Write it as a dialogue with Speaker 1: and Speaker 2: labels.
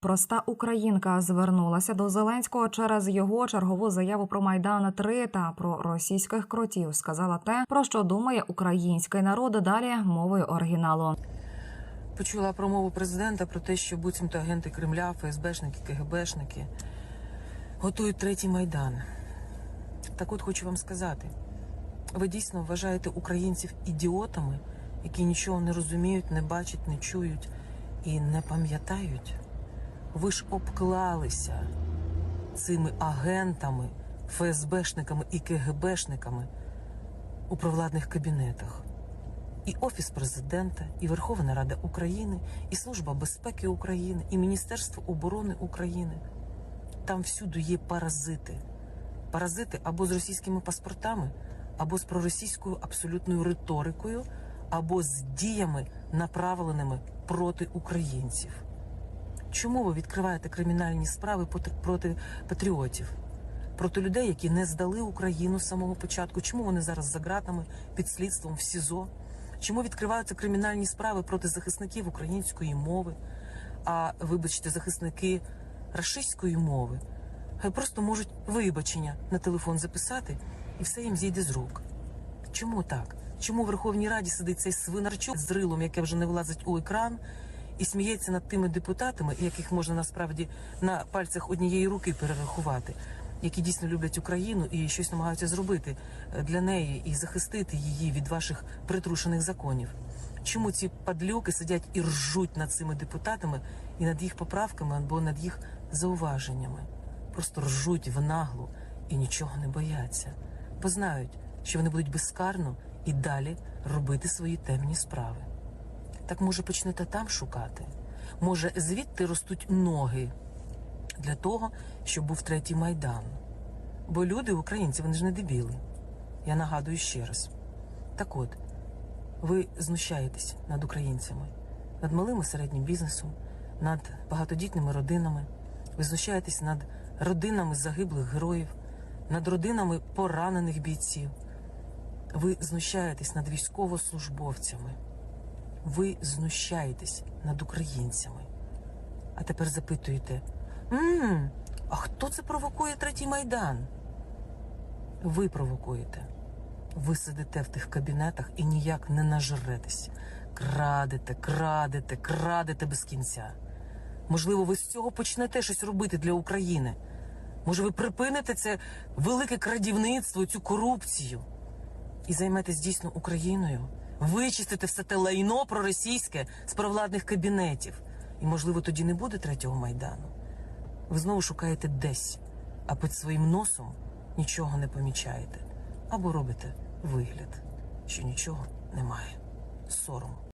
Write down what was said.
Speaker 1: Проста українка звернулася до Зеленського через його чергову заяву про Майдан 3 та про російських кротів. Сказала те, про що думає український народ. Далі мовою оригіналу.
Speaker 2: Почула промову президента про те, що буцімто агенти Кремля, ФСБшники, КГБшники готують третій майдан. Так от хочу вам сказати: ви дійсно вважаєте українців ідіотами, які нічого не розуміють, не бачать, не чують і не пам'ятають. Ви ж обклалися цими агентами, ФСБшниками і КГБшниками у провладних кабінетах. І Офіс президента, і Верховна Рада України, і Служба безпеки України, і Міністерство оборони України. Там всюди є паразити. Паразити або з російськими паспортами, або з проросійською абсолютною риторикою, або з діями, направленими проти українців. Чому ви відкриваєте кримінальні справи проти, патріотів? Проти людей, які не здали Україну з самого початку. Чому вони зараз за ґратами під слідством в СІЗО? Чому відкриваються кримінальні справи проти захисників української мови? А вибачте, захисники рашистської мови хай просто можуть вибачення на телефон записати, і все їм зійде з рук. Чому так? Чому в Верховній Раді сидить цей свинарчук з рилом, яке вже не влазить у екран, і сміється над тими депутатами, яких можна насправді на пальцях однієї руки перерахувати, які дійсно люблять Україну і щось намагаються зробити е, для неї і захистити її від ваших притрушених законів? Чому ці падлюки сидять і ржуть над цими депутатами і над їх поправками або над їх зауваженнями? Просто ржуть в наглу і нічого не бояться, бо знають, що вони будуть безкарно і далі робити свої темні справи. Так може почнете там шукати? Може, звідти ростуть ноги для того, щоб був третій майдан. Бо люди, українці, вони ж не дебіли. Я нагадую ще раз. Так от, ви знущаєтесь над українцями, над малим і середнім бізнесом, над багатодітними родинами. Ви знущаєтесь над родинами загиблих героїв, над родинами поранених бійців. Ви знущаєтесь над військовослужбовцями. Ви знущаєтесь над українцями. А тепер запитуєте: «М, а хто це провокує третій майдан? Ви провокуєте. Ви сидите в тих кабінетах і ніяк не нажретесь. Крадете, крадете, крадете без кінця. Можливо, ви з цього почнете щось робити для України. Може, ви припините це велике крадівництво, цю корупцію і займетесь дійсно Україною, вичистите все те лайно проросійське з провладних кабінетів. І, можливо, тоді не буде третього майдану. Ви знову шукаєте десь, а під своїм носом нічого не помічаєте або робите вигляд, що нічого немає. Сором.